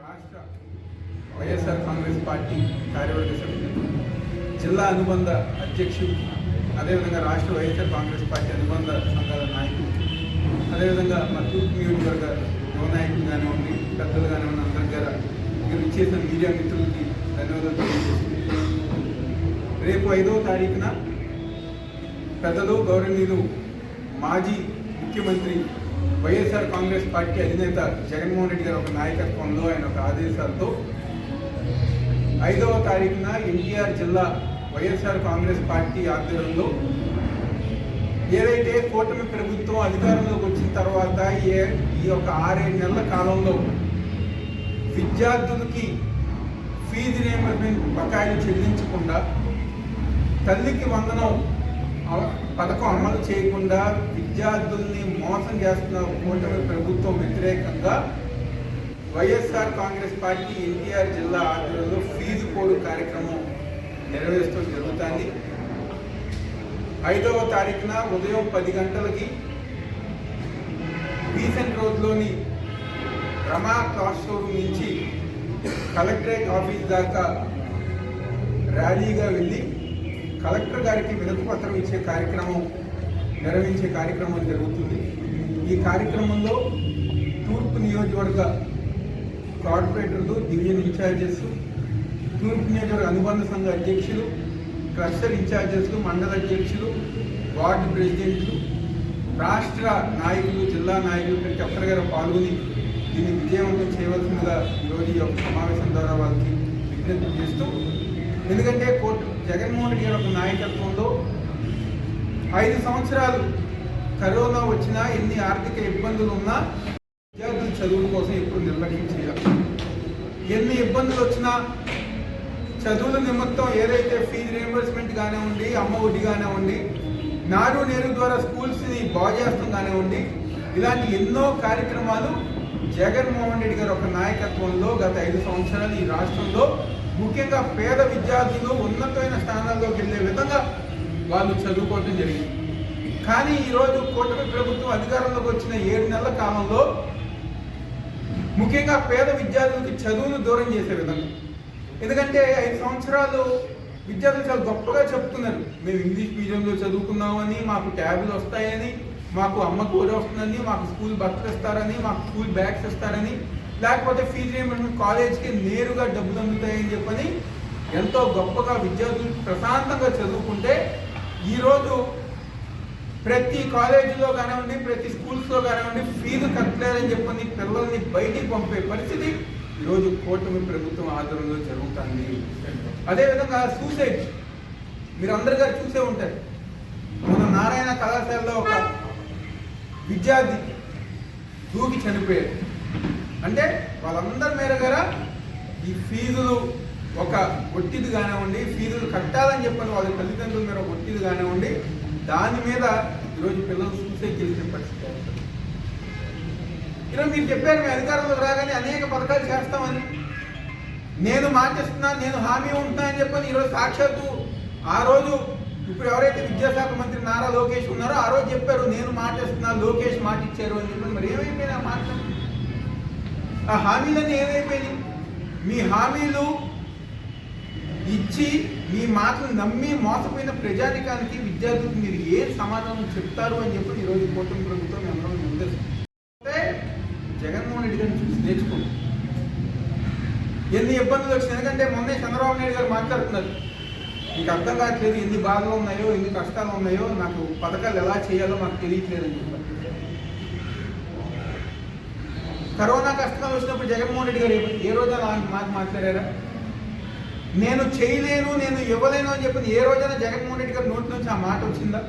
రాష్ట్ర వైఎస్ఆర్ కాంగ్రెస్ పార్టీ కార్యవర్గ సభ్యులు జిల్లా అనుబంధ అధ్యక్షుడు అదేవిధంగా రాష్ట్ర వైఎస్ఆర్ కాంగ్రెస్ పార్టీ అనుబంధ సంఘాల నాయకులు అదేవిధంగా మా తూర్పు నియోజకవర్గ యువ నాయకులు కానివ్వండి పెద్దలు కానివ్వండి అందరి గారు మీరు ఇచ్చేసిన మీడియా మిత్రులకి ధన్యవాదాలు తెలియజేస్తున్నాను. రేపు ఐదవ తారీఖున పెద్దలు గౌరవనీయులు మాజీ ముఖ్యమంత్రి వైఎస్ఆర్ కాంగ్రెస్ పార్టీ అధినేత జగన్మోహన్ రెడ్డి గారి ఒక నాయకత్వంలో ఆయన ఒక ఆదేశాలతో ఐదవ తారీఖున ఎన్టీఆర్ జిల్లా వైఎస్ఆర్ కాంగ్రెస్ పార్టీ ఆధ్వర్యంలో ఏదైతే కూటమి ప్రభుత్వం అధికారంలోకి వచ్చిన తర్వాత ఏ ఈ యొక్క ఆరేడు నెలల కాలంలో విద్యార్థులకి ఫీజు రియంబర్స్మెంట్ బకాయిలు చెల్లించకుండా తల్లికి వందనం పథకం అమలు చేయకుండా విద్యార్థుల్ని మోసం చేస్తున్న కూటమి ప్రభుత్వం వ్యతిరేకంగా వైఎస్ఆర్ కాంగ్రెస్ పార్టీ ఎన్టీఆర్ జిల్లా ఆధ్వర్యంలో ఫీజు కోడ్ కార్యక్రమం నెరవేర్చడం జరుగుతుంది. ఐదవ తారీఖున ఉదయం పది గంటలకి బీసెంట్ రోడ్లోని రమా క్లాస్ షోరూమ్ నుంచి కలెక్టరేట్ ఆఫీస్ దాకా ర్యాలీగా వెళ్ళి కలెక్టర్ గారికి వినతి పత్రం ఇచ్చే కార్యక్రమం నిర్వహించే కార్యక్రమం జరుగుతుంది. ఈ కార్యక్రమంలో తూర్పు నియోజకవర్గ కార్పొరేటర్లు డివిజన్ ఇన్ఛార్జెస్ తూర్పు నియోజకవర్గ అనుబంధ సంఘ అధ్యక్షులు క్లస్టర్ ఇన్ఛార్జెస్లు మండల అధ్యక్షులు వార్డు ప్రెసిడెంట్లు రాష్ట్ర నాయకులు జిల్లా నాయకులు ప్రతి ఒక్కరి గారు పాల్గొని దీన్ని విజయవంతం చేయవలసిందిగా ఈరోజు ఈ యొక్క సమావేశం ద్వారా వాళ్ళకి విజ్ఞప్తి చేస్తూ ఎందుకంటే కోర్టు జగన్మోహన్ రెడ్డి గారి నాయకత్వంలో ఐదు సంవత్సరాలు కరోనా వచ్చినా ఎన్ని ఆర్థిక ఇబ్బందులు ఉన్నా విద్యార్థుల చదువుల కోసం ఎప్పుడు నిర్లక్ష్యం చేయాలి. ఎన్ని ఇబ్బందులు వచ్చినా చదువుల నిమిత్తం ఏదైతే ఫీజు రియంబర్స్మెంట్ కానివ్వండి అమ్మ ఒడి కానివ్వండి నాడు నేరు ద్వారా స్కూల్స్ని బాగు చేస్తాం కానివ్వండి ఇలాంటి ఎన్నో కార్యక్రమాలు జగన్మోహన్ రెడ్డి గారి ఒక నాయకత్వంలో గత ఐదు సంవత్సరాలు ఈ రాష్ట్రంలో ముఖ్యంగా పేద విద్యార్థులు ఉన్నతమైన స్థానాల్లోకి వెళ్ళే విధంగా వాళ్ళు చదువుకోవటం జరిగింది. కానీ ఈరోజు కూటమి ప్రభుత్వం అధికారంలోకి వచ్చిన ఏడు నెలల కాలంలో ముఖ్యంగా పేద విద్యార్థులకి చదువును దూరం చేసే విధంగా. ఎందుకంటే ఐదు సంవత్సరాలు విద్యార్థులు చాలా గొప్పగా చెప్తున్నారు. మేము ఇంగ్లీష్ మీడియంలో చదువుకున్నామని మాకు ట్యాబ్లు వస్తాయని మాకు అమ్మ కూర వస్తుందని మాకు స్కూల్ బస్సులు ఇస్తారని మాకు స్కూల్ బ్యాగ్స్ ఇస్తారని లేకపోతే ఫీజు రీయింబర్స్మెంట్ కాలేజ్కి నేరుగా డబ్బులు అందుతాయని చెప్పని ఎంతో గొప్పగా విద్యార్థులు ప్రశాంతంగా చదువుకుంటే ఈరోజు ప్రతి కాలేజీలో కానివ్వండి ప్రతి స్కూల్స్లో కానివ్వండి ఫీజు కట్టలేదని చెప్పని పిల్లల్ని బయటికి పంపే పరిస్థితి ఈరోజు కూటమి ప్రభుత్వం ఆధ్వర్యంలో జరుగుతుంది. అదేవిధంగా సూసైడ్ మీరు అందరిగా చూసే ఉంటారు. మన నారాయణ కళాశాలలో ఒక విద్యార్థి దూకి చనిపోయారు అంటే వాళ్ళందరి మేర గార ఈ ఫీజులు ఒక ఒట్టిది కానివ్వండి ఫీజులు కట్టాలని చెప్పని వాళ్ళ తల్లిదండ్రుల మీద ఒక ఒట్టిది కానివ్వండి దాని మీద ఈరోజు పిల్లలు సూసైడ్ చేసిన పరిస్థితి ఏర్పడింది. ఈరోజు మీరు చెప్పారు మీ అధికారంలోకి రాగానే అనేక పథకాలు చేస్తామని. నేను మాటిస్తున్నా నేను హామీ ఉంటున్నా అని చెప్పని ఈరోజు సాక్షాత్తు ఆ రోజు ఇప్పుడు ఎవరైతే విద్యాశాఖ మంత్రి నారా లోకేష్ ఉన్నారో ఆ రోజు చెప్పారు నేను మాటిస్తున్నా లోకేష్ మాటిచ్చారు అని చెప్పని. మరి ఏమైపోయినా ఆ ఆ హామీలన్నీ ఏమైపోయినాయి? మీ హామీలు ఇచ్చి మీ మాటలు నమ్మి మోసపోయిన ప్రజానికానికి విద్యార్థులకు మీరు ఏ సమాధానం చెప్తారు అని చెప్పి ఈరోజు కూటమి ప్రభుత్వం మీ అందరం ముందే జగన్మోహన్ రెడ్డి గారిని చూసి నేర్చుకోండి. ఎన్ని ఇబ్బందులు వచ్చినాయి ఎందుకంటే మొన్నే చంద్రబాబు నాయుడు గారు మాట్లాడుతున్నారు. మీకు అర్థం కావట్లేదు ఎన్ని బాధలు ఉన్నాయో ఎన్ని కష్టాలు ఉన్నాయో నాకు పథకాలు ఎలా చేయాలో నాకు తెలియట్లేదు అని చెప్పారు. కరోనా కష్టాలు వచ్చినప్పుడు జగన్మోహన్ రెడ్డి గారు ఏ- ఏ రోజు మాట మాట్లాడారా? నేను చేయలేను నేను ఇవ్వలేను అని చెప్పి ఏ రోజైనా జగన్మోహన్ రెడ్డి గారి నోటి నుంచి ఆ మాట వచ్చిందా?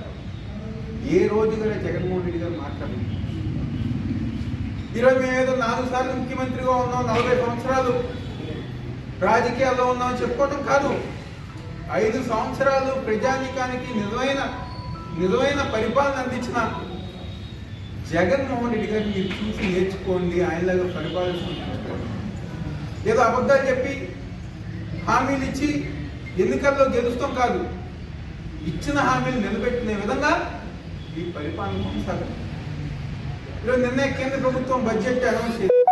ఏ రోజు కూడా జగన్మోహన్ రెడ్డి గారు మాట్లాడింది ఈరోజు మేము ఏదో నాలుగు సార్లు ముఖ్యమంత్రిగా ఉన్నాం నలభై సంవత్సరాలు రాజకీయాల్లో ఉన్నామని చెప్పుకోవటం కాదు. ఐదు సంవత్సరాలు ప్రజానీకానికి నిజమైన నిజమైన పరిపాలన అందించిన జగన్మోహన్ రెడ్డి గారు మీరు చూసి నేర్చుకోండి ఆయనలాగా పరిపాలిస్తున్నారు. ఏదో అబద్ధాలు చెప్పి హామీలు ఇచ్చి ఎన్నికల్లో గెలుస్తాం కాదు. ఇచ్చిన హామీలు నిలబెట్టిన విధంగా ఈ పరిపాలన కొనసాగాలి ఈరోజు నిన్నే కేంద్ర ప్రభుత్వం బడ్జెట్ అనౌన్స్ చేసింది.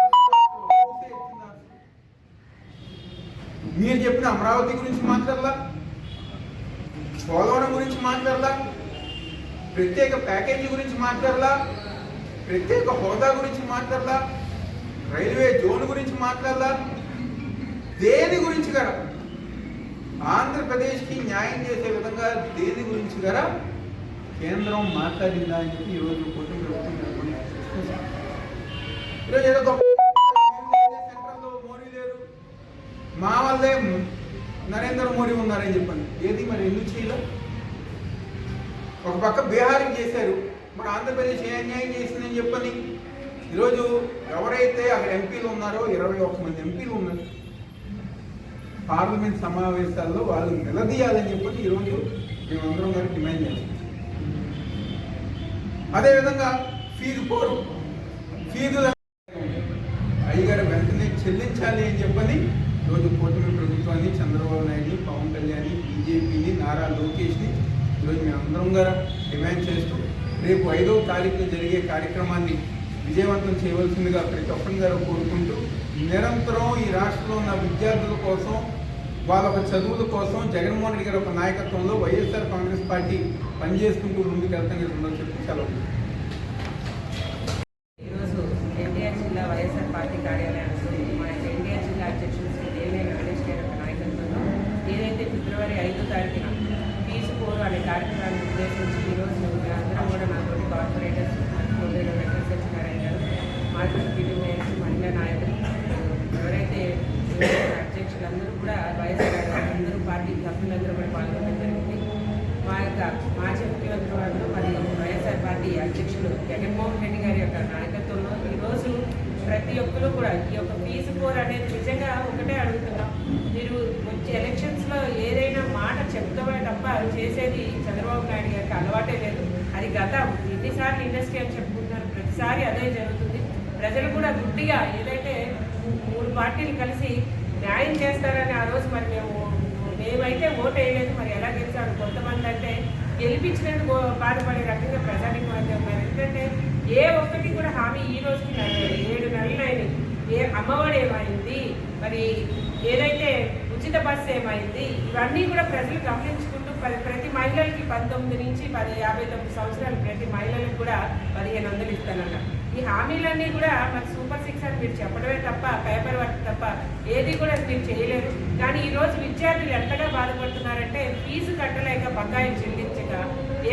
మీరు చెప్పిన అమరావతి గురించి మాట్లాడలా? పోలవరం గురించి మాట్లాడలా? ప్రత్యేక ప్యాకేజీ గురించి మాట్లాడలా? ప్రత్యేక హోదా గురించి మాట్లాడదా రైల్వే జోన్ గురించి మాట్లాడదా దేని గురించి కదా ఆంధ్రప్రదేశ్కి న్యాయం చేసే విధంగా దేని గురించి కదా కేంద్రం మాట్లాడిందా అని చెప్పి ఈరోజు కూటమి ప్రభుత్వం ఈరోజు ఏదో సెంట్రల్లో మోడీ లేరు. మా వల్లే నరేంద్ర మోడీ ఉన్నారని చెప్పండి. ఏది మరి ఎందుకు చేయలేదు ఒక పక్క బీహార్కి చేశారు. మన ఆంధ్రప్రదేశ్ ఏ అన్యాయం చేసిందని చెప్పని ఈరోజు ఎవరైతే అక్కడ ఎంపీలు ఉన్నారో ఇరవై ఒక్క మంది ఎంపీలు ఉన్నారు. పార్లమెంట్ సమావేశాల్లో వాళ్ళు నిలదీయాలని చెప్పని ఈరోజు మేమందరం గారు డిమాండ్ చేస్తాం అదేవిధంగా ఫీజు పోరు ఫీజు అయ్యగారు వెంటనే చెల్లించాలి అని చెప్పని ఈరోజు కూటమి ప్రభుత్వాన్ని చంద్రబాబు నాయుడిని పవన్ కళ్యాణ్ బీజేపీని నారా లోకేష్ని ఈరోజు మేము అందరం గారు డిమాండ్ చేస్తూ రేపు ఐదవ తారీఖున జరిగే కార్యక్రమాన్ని విజయవంతం చేయవలసిందిగా ప్రతి ఒక్కరి గారు కోరుకుంటూ నిరంతరం ఈ రాష్ట్రంలో ఉన్న విద్యార్థుల కోసం వాళ్ళ ఒక చదువుల కోసం జగన్మోహన్ రెడ్డి గారి ఒక నాయకత్వంలో వైఎస్ఆర్ కాంగ్రెస్ పార్టీ పనిచేసుకుంటూ ముందుకు వెళ్తాం చెప్పి సెలవు ఈరోజు ఎన్టీఆర్ జిల్లా వైఎస్ఆర్ పార్టీ కార్యాలయంలో మా ఎన్టీఆర్ జిల్లా అధ్యక్షులు శ్రీ గణేష్ గారి యొక్క నాయకత్వంలో ఏదైతే ఫిబ్రవరి ఐదో తారీఖున ఫీజు పోరు అనే కార్యక్రమాన్ని ఉద్దేశించి ఈరోజు అందరం కూడా నాతోటి కార్పొరేటర్స్ కోడేరు వెంకట సత్యనారాయణ గారు మాజీ పీటీ మేయర్స్ మహిళా నాయకులు ఎవరైతే అధ్యక్షులందరూ కూడా వైఎస్ఆర్ గారు అందరూ పార్టీ సభ్యులందరూ కూడా పాల్గొనడం జరిగింది. మా యొక్క మాజీ ముఖ్యమంత్రి వారు మరి వైఎస్ఆర్ పార్టీ అధ్యక్షులు జగన్మోహన్ రెడ్డి గారి యొక్క నాయకత్వంలో ఈరోజు ప్రతి ఒక్కరు కూడా ఈ యొక్క ఫీజు కోర్ అనేది నిజంగా ఒకటే అడుగుతున్నాం. మీరు వచ్చే ఎలక్షన్స్లో ఏదైనా మాట చెప్తామే తప్ప చేసేది చంద్రబాబు నాయుడు గారికి అలవాటే లేదు. అది గత ఎన్నిసార్లు ఇండస్ట్రీ అని చెప్పుకుంటున్నారు. ప్రతిసారి అదే జరుగుతుంది. ప్రజలు కూడా గుడ్డిగా ఏదైతే మూడు పార్టీలు కలిసి న్యాయం చేస్తారని ఆ రోజు మరి మేము మేమైతే ఓటు వేయలేదు. మరి ఎలా గెలిచాడు కొంతమంది అంటే గెలిపించినందుకు బాధపడే రకంగా ప్రజానికి మధ్య మరి ఎందుకంటే ఏ ఒక్కటి కూడా హామీ ఈ రోజుకి ఏడు నెలలు అయినాయి ఏ అమ్మఒడి ఏమైంది? మరి ఏదైతే ఉచిత బస్సు ఏమైంది? ఇవన్నీ కూడా ప్రజలు గమనించుకుంటూ ప్రతి ప్రతి మహిళలకి పంతొమ్మిది నుంచి పది యాభై తొమ్మిది సంవత్సరాలు ప్రతి మహిళలకు కూడా పదిహేను వందలు ఇస్తానన్నారు. ఈ హామీలన్నీ కూడా మరి సూపర్ సిక్స్ అని మీరు చెప్పడమే తప్ప పేపర్ వర్క్ తప్ప ఏది కూడా మీరు చేయలేరు. కానీ ఈరోజు విద్యార్థులు ఎంతగా బాధపడుతున్నారంటే ఫీజు కట్టలేక బకాయిలు చెల్లించక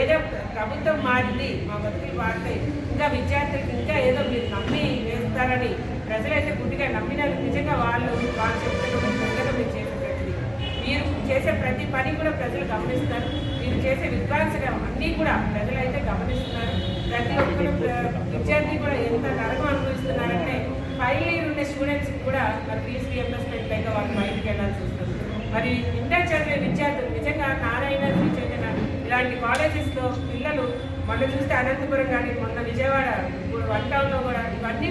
ఏదో ప్రభుత్వం మారింది మా బతుకులు మారుతాయి. ఇంకా విద్యార్థులకు ఇంకా ఏదో మీరు నమ్మి వేస్తారని ప్రజలైతే గుడ్డిగా నమ్మినారు. నిజంగా వాళ్ళు వాళ్ళు చెప్తున్నారు మీరు చేసే ప్రతి పని కూడా ప్రజలు గమనిస్తారు. మీరు చేసే విద్వాంసగా అన్నీ కూడా ప్రజలైతే గమనిస్తున్నారు. ప్రతి ఒక్కరు ప్ర- విద్యార్థి కూడా ఎంత నరకం అనుభవిస్తున్నారంటే ఫైనల్ ఇయర్ ఉండే స్టూడెంట్స్ కూడా మరి ఫీజు రియంబర్స్మెంట్ లేక వాళ్ళు బయటికి వెళ్ళాల్సి వస్తుంది. మరి ఇంటర్ చదివే విద్యార్థులు నిజంగా నారాయణ శ్రీ చైతన్య ఇలాంటి కాలేజెస్లో పిల్లలు మొన్న చూస్తే అనంతపురం కానీ మొన్న విజయవాడ ఇప్పుడు వన్ టౌన్లో కూడా ఇవన్నీ